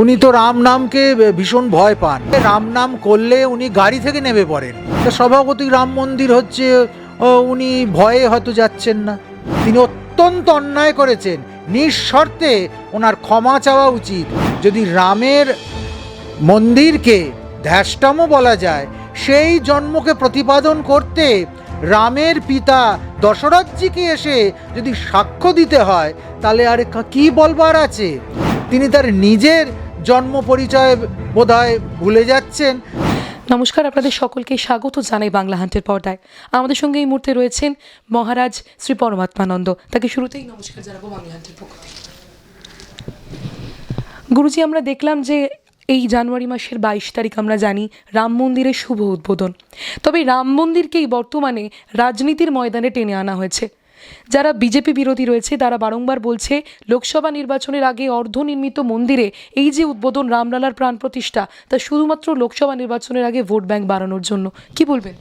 উনি তো রাম নামকে ভীষণ ভয় পান। রাম নাম করলে উনি গাড়ি থেকে নেমে পড়েন। স্বভাবতই রাম মন্দির হচ্ছে উনি ভয়ে হয়তো যাচ্ছেন না। তিনি অত্যন্ত অন্যায় করেছেন। নিঃশর্তে ওনার ক্ষমা চাওয়া উচিত। যদি রামের মন্দিরকে ধ্যাষ্টমও বলা যায়, সেই জন্মকে প্রতিপাদন করতে রামের পিতা দশরথজিকে এসে যদি সাক্ষ্য দিতে হয়, তাহলে আর কি বলবার আছে? তিনি তার নিজের জন্ম পরিচয় বোধহয় ভুলে যাচ্ছেন। নমস্কার, আপনাদের সকলকে স্বাগত জানাই বাংলা হান্টের পর্দায়। আমাদের সঙ্গে এই মুহূর্তে রয়েছেন মহারাজ শ্রী পরমাত্মানন্দ। তাকে শুরুতেই নমস্কার জানাব বাংলা হান্টের পক্ষ গুরুজি, আমরা দেখলাম যে এই জানুয়ারি মাসের বাইশ তারিখ আমরা জানি রাম মন্দিরের শুভ উদ্বোধন। তবে রাম মন্দিরকেই বর্তমানে রাজনীতির ময়দানে টেনে আনা হয়েছে। যারা বিজেপি বিরোধী রয়েছে, তারা বারংবার বলছে, লোকসভা নির্বাচনের আগে অর্ধনির্মিত মন্দিরে এই যে উদ্বোধন রামলালার প্রাণ প্রতিষ্ঠা, তা শুধুমাত্র লোকসভা নির্বাচনের আগে ভোট ব্যাংক বাড়ানোর জন্য। কি বলবেন?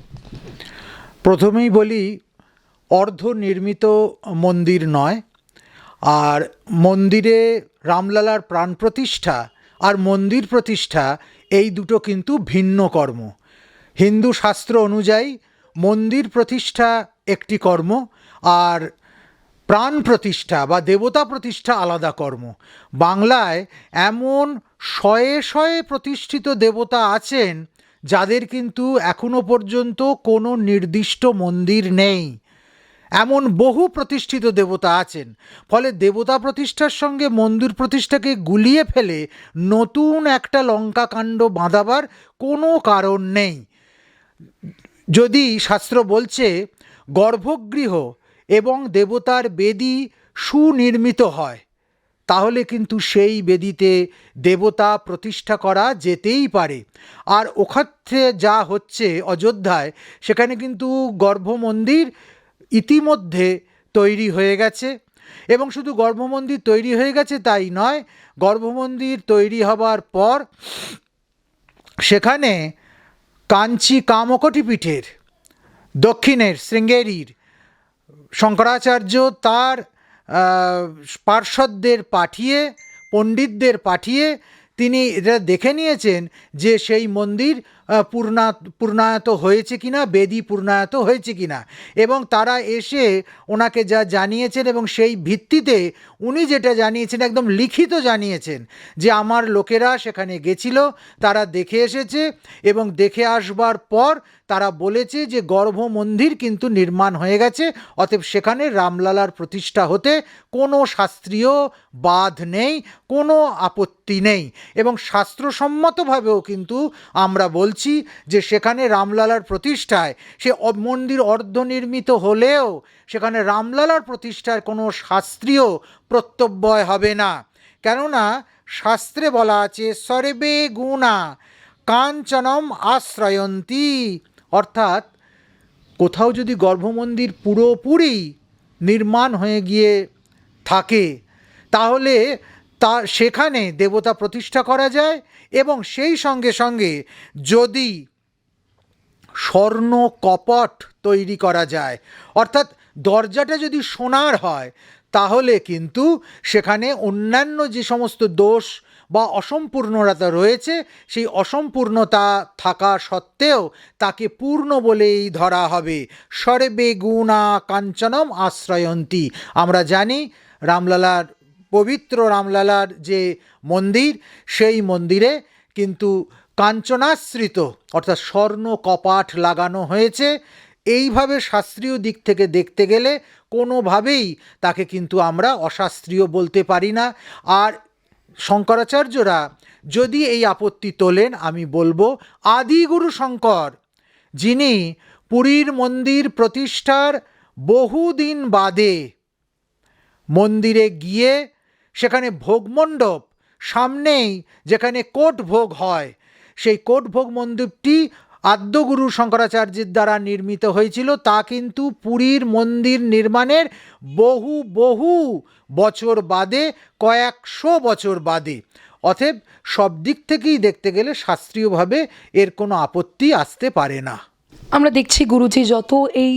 প্রথমেই বলি অর্ধ নির্মিত মন্দির নয়, আর মন্দিরে রামলালার প্রাণ প্রতিষ্ঠা আর মন্দির প্রতিষ্ঠা, এই দুটো কিন্তু ভিন্ন কর্ম। হিন্দু শাস্ত্র অনুযায়ী মন্দির প্রতিষ্ঠা একটি কর্ম আর প্রাণ প্রতিষ্ঠা বা দেবতা প্রতিষ্ঠা আলাদা কর্ম। বাংলায় এমন শয়ে শয়ে প্রতিষ্ঠিত দেবতা আছেন যাদের কিন্তু এখনও পর্যন্ত কোনো নির্দিষ্ট মন্দির নেই। এমন বহু প্রতিষ্ঠিত দেবতা আছেন। ফলে দেবতা প্রতিষ্ঠার সঙ্গে মন্দির প্রতিষ্ঠাকে গুলিয়ে ফেলে নতুন একটা লঙ্কাকাণ্ড বাঁধাবার কোনো কারণ নেই। যদি শাস্ত্র বলছে, গর্ভগৃহ এবং দেবতার বেদি সুনির্মিত হয়। তাহলে কিন্তু সেই বেদিতে দেবতা প্রতিষ্ঠা করা যেতেই পারে। আর ওখানে যা হচ্ছে অযোধ্যায়, সেখানে কিন্তু গর্ভমন্দির ইতিমধ্যে তৈরি হয়ে গেছে। এবং শুধু গর্ভমন্দির তৈরি হয়ে গেছে তাই নয়, গর্ভমন্দির তৈরি হবার পর সেখানে কাঞ্চি কামকটি পীঠের দক্ষিণের শৃঙ্গেরির শঙ্করাচার্য তার পার্ষদদের পাঠিয়ে পণ্ডিতদের পাঠিয়ে তিনি এটা দেখে নিয়েছেন যে সেই মন্দির পূর্ণা, পূর্ণায়ত হয়েছে কিনা, বেদি পূর্ণায়ত হয়েছে কিনা। এবং তারা এসে ওনাকে যা জানিয়েছেন এবং সেই ভিত্তিতে উনি যেটা জানিয়েছেন, একদম লিখিত জানিয়েছেন যে আমার লোকেরা সেখানে গেছিল, তারা দেখে এসেছে এবং দেখে আসবার পর তারা বলেছে যে গর্ভ মন্দির কিন্তু নির্মাণ হয়ে গেছে, অতএব সেখানে রামলালার প্রতিষ্ঠা হতে কোনো শাস্ত্রীয় বাধ নেই, কোনো আপত্তি নেই এবং শাস্ত্রসম্মতভাবেও কিন্তু আমরা বলছি যে সেখানে রামলালার প্রতিষ্ঠায় সে মন্দির অর্ধনির্মিত হলেও সেখানে রামলালার প্রতিষ্ঠার কোনো শাস্ত্রীয় প্রত্যব্যয় হবে না। কেননা শাস্ত্রে বলা আছে, সর্বে গুণা কাঞ্চনম আশ্রয়ন্তী। অর্থাৎ কোথাও যদি গর্ভমন্দির পুরোপুরি নির্মাণ হয়ে গিয়ে থাকে, তাহলে তা সেখানে দেবতা প্রতিষ্ঠা করা যায় এবং সেই সঙ্গে সঙ্গে যদি স্বর্ণ কপট তৈরি করা যায়। অর্থাৎ দরজাটা যদি সোনার হয়, তাহলে কিন্তু সেখানে অন্যান্য যে সমস্ত দোষ বা অসম্পূর্ণতা রয়েছে, সেই অসম্পূর্ণতা থাকা সত্ত্বেও তাকে পূর্ণ বলেই ধরা হবে। সর্বে গুণা কাঞ্চনম আশ্রয়ন্তী। আমরা জানি রামলালার পবিত্র রামলালার যে মন্দির, সেই মন্দিরে কিন্তু কাঞ্চনাশ্রিত, অর্থাৎ স্বর্ণ কপাট লাগানো হয়েছে। এইভাবে শাস্ত্রীয় দিক থেকে দেখতে গেলে কোনোভাবেই তাকে কিন্তু আমরা অশাস্ত্রীয় বলতে পারি না। আর শঙ্করাচার্যরা যদি এই আপত্তি তোলেন, আমি বলব আদিগুরু শঙ্কর, যিনি পুরীর মন্দির প্রতিষ্ঠার বহুদিন বাদে মন্দিরে গিয়ে সেখানে ভোগমণ্ডপ, সামনেই যেখানে কোট ভোগ হয়। সেই কোট ভোগ মণ্ডপটি আদ্যগুরু শঙ্করাচার্যের দ্বারা নির্মিত হয়েছিল। তা কিন্তু পুরীর মন্দির নির্মাণের বহু বহু বছর বাদে, কয়েকশো বছর বাদে। অতএব সব দিক থেকেই দেখতে গেলে শাস্ত্রীয়ভাবে এর কোনো আপত্তি আসতে পারে না। আমরা দেখছি গুরুজি যত এই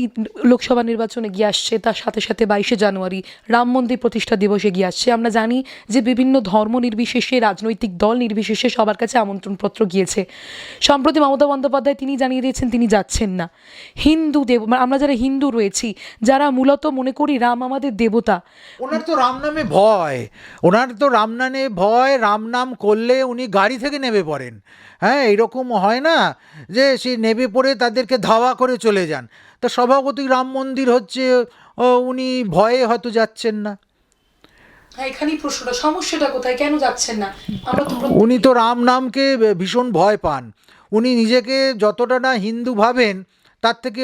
লোকসভা নির্বাচনে গিয়ে আসছে, তার সাথে সাথে বাইশে জানুয়ারি রাম মন্দির প্রতিষ্ঠা দিবসে গিয়ে আসছে। আমরা জানি যে বিভিন্ন ধর্ম নির্বিশেষে, রাজনৈতিক দল নির্বিশেষে সবার কাছে আমন্ত্রণপত্র গিয়েছে। সম্প্রতি মমতা বন্দ্যোপাধ্যায় তিনি জানিয়ে দিয়েছেন, তিনি যাচ্ছেন না। হিন্দু দেব মানে আমরা যারা হিন্দু রয়েছি, যারা মূলত মনে করি রাম আমাদের দেবতা। ওনার তো রাম নামে ভয়। ওনার তো রাম নামে ভয়, রাম নাম করলে উনি গাড়ি থেকে নেমে পড়েন। হ্যাঁ এরকম হয় না যে সে নেমে পড়ে তাদেরকে ধাওয়া করে চলে যান। তা স্বভাবতই রাম মন্দির হচ্ছে উনি ভয়ে হয়তো যাচ্ছেন না। হ্যাঁ এখানেই প্রশ্নটা সমস্যাটা কোথায়? কেন যাচ্ছেন না? উনি তো রাম নামকে ভীষণ ভয় পান। উনি নিজেকে যতটা না হিন্দু ভাবেন তার থেকে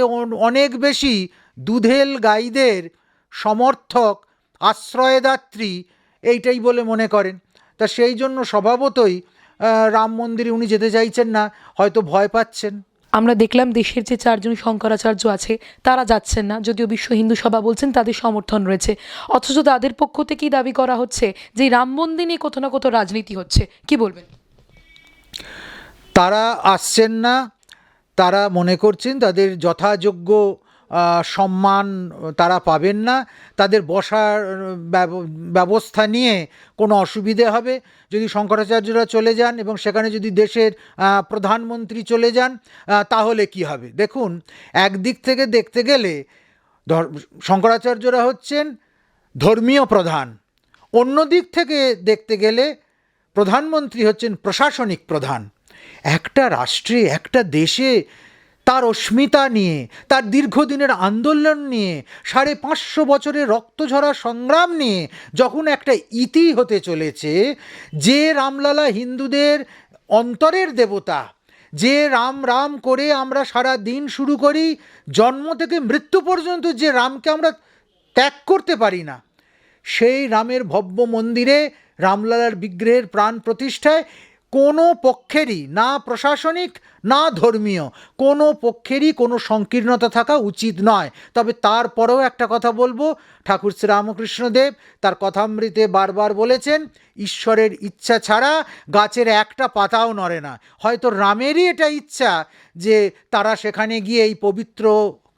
অনেক বেশি দুধেল গাইদের সমর্থক আশ্রয়দাত্রী এইটাই বলে মনে করেন। তা সেই জন্য স্বভাবতই রাম মন্দিরে উনি যেতে চাইছেন না হয়তো ভয় পাচ্ছেন। আমরা দেখলাম দেশের যে চারজন শঙ্করাচার্য আছে তারা যাচ্ছেন না। যদিও বিশ্ব হিন্দু সভা বলছেন তাদের সমর্থন রয়েছে। অথচ তাদের পক্ষ থেকেই দাবি করা হচ্ছে যে রাম মন্দির নিয়ে কোথাও না কোথাও রাজনীতি হচ্ছে। কি বলবেন? তারা আসছেন না তারা মনে করছেন তাদের যথাযোগ্য সম্মান তারা পাবেন না। তাদের বসার ব্যব- ব্যবস্থা নিয়ে কোনো অসুবিধে হবে। যদি শঙ্করাচার্যরা চলে যান এবং সেখানে যদি দেশের প্রধানমন্ত্রী চলে যান তাহলে কি হবে? দেখুন, একদিক থেকে দেখতে গেলে শঙ্করাচার্যরা হচ্ছেন ধর্মীয় প্রধান। অন্য দিক থেকে দেখতে গেলে প্রধানমন্ত্রী হচ্ছেন প্রশাসনিক প্রধান। একটা রাষ্ট্রে, একটা দেশে তার অস্মিতা নিয়ে, তার দীর্ঘদিনের আন্দোলন নিয়ে, সাড়ে পাঁচশো বছরের রক্তঝরা সংগ্রাম নিয়ে যখন একটা ইতি হতে চলেছে, যে রামলালা হিন্দুদের অন্তরের দেবতা, যে রাম রাম করে আমরা সারা দিন শুরু করি, জন্ম থেকে মৃত্যু পর্যন্ত যে রামকে আমরা ত্যাগ করতে পারি না, সেই রামের ভব্য মন্দিরে রামলালার বিগ্রহের প্রাণ প্রতিষ্ঠায় কোনো পক্ষেরই, না প্রশাসনিক, না ধর্মীয়, কোনো পক্ষেরই কোনো সংকীর্ণতা থাকা উচিত নয়। তবে তারপরেও একটা কথা বলব, ঠাকুর শ্রীরামকৃষ্ণদেব তার কথামৃতে বারবার বলেছেন, ঈশ্বরের ইচ্ছা ছাড়া গাছের একটা পাতাও নড়ে না। হয়তো রামেরই এটা ইচ্ছা যে তারা সেখানে গিয়ে এই পবিত্র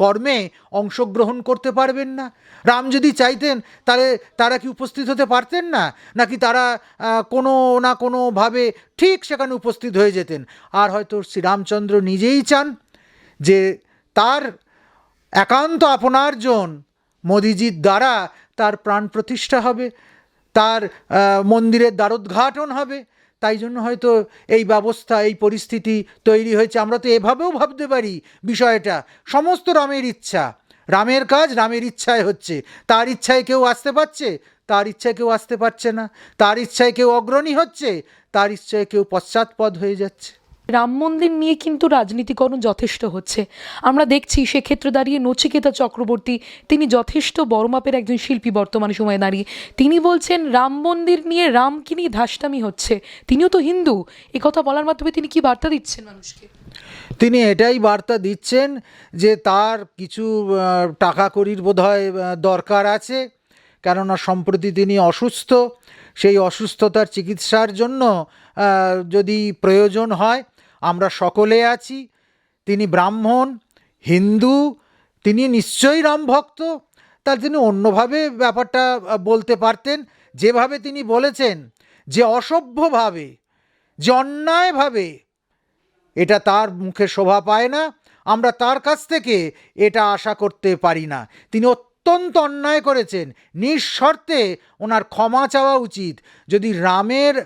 কর্মে অংশগ্রহণ করতে পারবেন না। রাম যদি চাইতেন, তাহলে তারা কি উপস্থিত হতে পারতেন না? নাকি তারা কোনো না কোনোভাবে ঠিক সেখানে উপস্থিত হয়ে যেতেন? আর হয়তো শ্রীরামচন্দ্র নিজেই চান যে তার একান্ত আপনারজন মোদিজির দ্বারা তার প্রাণ প্রতিষ্ঠা হবে, তার মন্দিরের দ্বারোদ্ঘাটন হবে। তাই জন্য হয়তো এই ব্যবস্থা, এই পরিস্থিতি তৈরি হয়েছে। আমরা তো এভাবেও ভাবতে পারি বিষয়টা। সমস্ত রামের ইচ্ছা। রামের কাজ রামের ইচ্ছায় হচ্ছে। তার ইচ্ছায় কেউ আসতে পারছে? তার ইচ্ছায় কেউ আসতে পারছে না। তার ইচ্ছায় কেউ অগ্রণী হচ্ছে? তার ইচ্ছায় কেউ পশ্চাৎপদ হয়ে যাচ্ছে। রাম মন্দির নিয়ে কিন্তু রাজনীতিকরণ যথেষ্ট হচ্ছে। আমরা দেখছি সেক্ষেত্রে দাঁড়িয়ে নচিকেতা চক্রবর্তী, তিনি যথেষ্ট বড় মাপের একজন শিল্পী বর্তমান সময়ে দাঁড়িয়ে। তিনি বলছেন, রাম মন্দির নিয়ে রামকে নিয়ে ধাস্টামি হচ্ছে। তিনিও তো হিন্দু। কথা বলার মাধ্যমে তিনি কি বার্তা দিচ্ছেন মানুষকে? তিনি এটাই বার্তা দিচ্ছেন যে তার কিছু টাকা কড়ির বোধহয় দরকার আছে। কেননা সম্প্রতি তিনি অসুস্থ। সেই অসুস্থতার চিকিৎসার জন্য যদি প্রয়োজন হয় আমরা সকলে আছি। তিনি ব্রাহ্মণ, হিন্দু, তিনি নিশ্চয়ই রামভক্ত। তা তিনি অন্যভাবে ব্যাপারটা বলতে পারতেন। যেভাবে তিনি বলেছেন, যে অসভ্যভাবে, যে অন্যায়ভাবে, এটা তার মুখে শোভা পায় না। আমরা তার কাছ থেকে এটা আশা করতে পারি না। তিনি অত্যন্ত অন্যায় করেছেন। নিঃশর্তে ওনার ক্ষমা চাওয়া উচিত। যদি রামের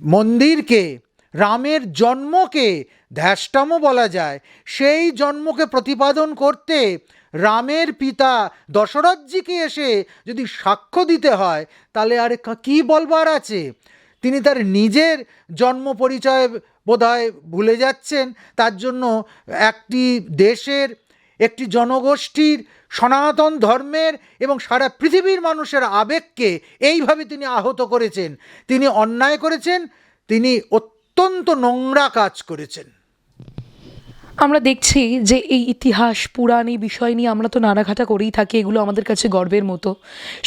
মন্দিরকে রামের জন্মকে ধ্যাষ্টামও বলা যায়। সেই জন্মকে প্রতিপাদন করতে রামের পিতা দশরথজিকে এসে যদি সাক্ষ্য দিতে হয়, তাহলে আর কা- কী বলবার আছে? তিনি তার নিজের জন্ম পরিচয় বোধহয় ভুলে যাচ্ছেন। তার জন্য একটি দেশের, একটি জনগোষ্ঠীর, সনাতন ধর্মের এবং সারা পৃথিবীর মানুষের আবেগকে এইভাবে তিনি আহত করেছেন। তিনি অন্যায় করেছেন, তিনি অত্যন্ত নোংরা কাজ করেছেন। আমরা দেখছি যে এই ইতিহাস পুরাণ এই বিষয় নিয়ে আমরা তো নানাঘাটা করেই থাকি এগুলো আমাদের কাছে গর্বের মতো।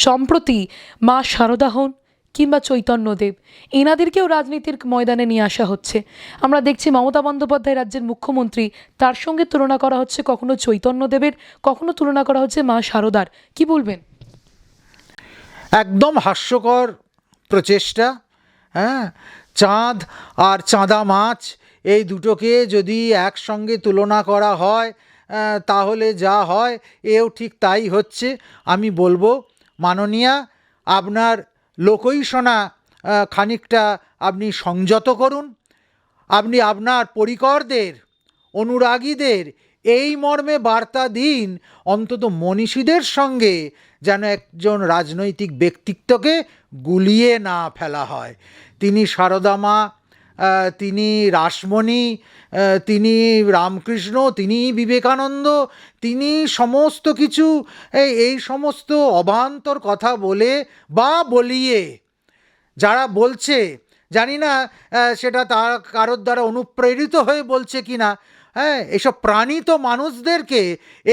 সম্প্রতি মা শারদা হন কিংবা চৈতন্যদেব এনাদেরকেও রাজনীতির ময়দানে নিয়ে আসা হচ্ছে। আমরা দেখছি মমতা বন্দ্যোপাধ্যায় রাজ্যের মুখ্যমন্ত্রী তার সঙ্গে তুলনা করা হচ্ছে কখনো চৈতন্যদেবের কখনো তুলনা করা হচ্ছে মা শারদার। কি বলবেন? একদম হাস্যকর প্রচেষ্টা। হ্যাঁ? চাঁদ আর চাঁদা মাছ, এই দুটোকে যদি একসঙ্গে তুলনা করা হয় তাহলে যা হয়, এও ঠিক তাই হচ্ছে। আমি বলব, মাননীয়া, আপনার লোকই খানিকটা আপনি সংযত করুন। আপনি আপনার পরিকরদের, অনুরাগীদের, এই মর্মে বার্তা দিন, অন্তত মনীষীদের সঙ্গে যেন একজন রাজনৈতিক ব্যক্তিত্বকে গুলিয়ে না ফেলা হয়। তিনি সারদামা তিনি রাসমণি তিনি রামকৃষ্ণ, তিনি বিবেকানন্দ, তিনি সমস্ত কিছু এই সমস্ত অবান্তর কথা বলে বা বলিয়ে যারা বলছে জানি না সেটা তার কারোর দ্বারা অনুপ্রেরিত হয়ে বলছে কি না। হ্যাঁ এসব প্রাণিত মানুষদেরকে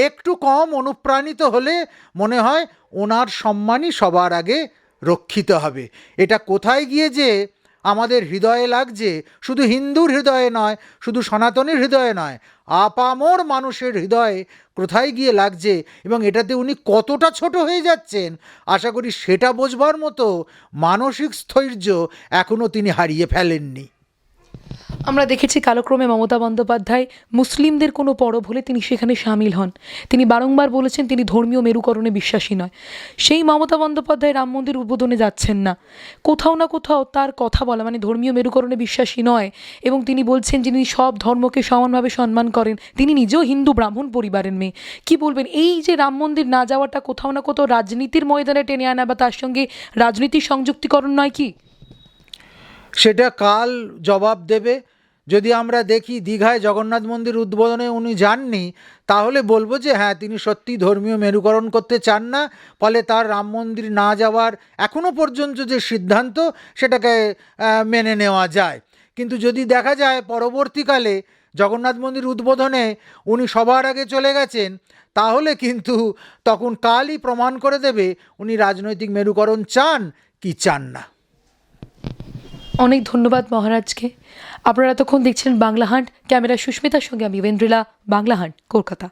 একটু কম অনুপ্রাণিত হলে মনে হয় ওনার সম্মানই সবার আগে রক্ষিত হবে। এটা কোথায় গিয়ে যে আমাদের হৃদয়ে লাগছে, শুধু হিন্দুর হৃদয়ে নয়, শুধু সনাতনের হৃদয়ে নয়, আপামর মানুষের হৃদয়ে কোথায় গিয়ে লাগছে এবং এটাতে উনি কতটা ছোট হয়ে যাচ্ছেন, আশা করি সেটা বোঝবার মতো মানসিক স্থৈর্য এখনও তিনি হারিয়ে ফেলেননি। আমরা দেখেছি কালক্রমে মমতা বন্দ্যোপাধ্যায় মুসলিমদের কোনো পরব হলে তিনি সেখানে সামিল হন। তিনি বারংবার বলেছেন তিনি ধর্মীয় মেরুকরণে বিশ্বাসী নয়। সেই মমতা বন্দ্যোপাধ্যায় রাম মন্দির উদ্বোধনে যাচ্ছেন না। কোথাও না কোথাও তার কথা বলা মানে ধর্মীয় মেরুকরণে বিশ্বাসী নয় এবং তিনি বলছেন যিনি সব ধর্মকে সমানভাবে সম্মান করেন, তিনি নিজেও হিন্দু ব্রাহ্মণ পরিবারের মেয়ে। কি বলবেন? এই যে রাম মন্দির না যাওয়াটা কোথাও না কোথাও রাজনীতির ময়দানে টেনে আনা বা তার সঙ্গে রাজনীতির সংযুক্তিকরণ নয় কি? সেটা কাল জবাব দেবে। যদি আমরা দেখি দীঘায় জগন্নাথ মন্দির উদ্বোধনে উনি যাননি, তাহলে বলব যে হ্যাঁ তিনি সত্যি ধর্মীয় মেরুকরণ করতে চান না, ফলে তার রাম মন্দির না যাওয়ার এখনও পর্যন্ত যে সিদ্ধান্ত সেটাকে মেনে নেওয়া যায়। কিন্তু যদি দেখা যায় পরবর্তীকালে জগন্নাথ মন্দির উদ্বোধনে উনি সবার আগে চলে গেছেন, তাহলে কিন্তু তখন কালই প্রমাণ করে দেবে উনি রাজনৈতিক মেরুকরণ চান কি চান না। অনেক ধন্যবাদ মহারাজকে। আপনারা তখন দেখছেন বাংলা হান্ট। ক্যামেরা সুস্মিতার সঙ্গে আমি বেন্দ্রিলা, বাংলা হান্ট, কলকাতা।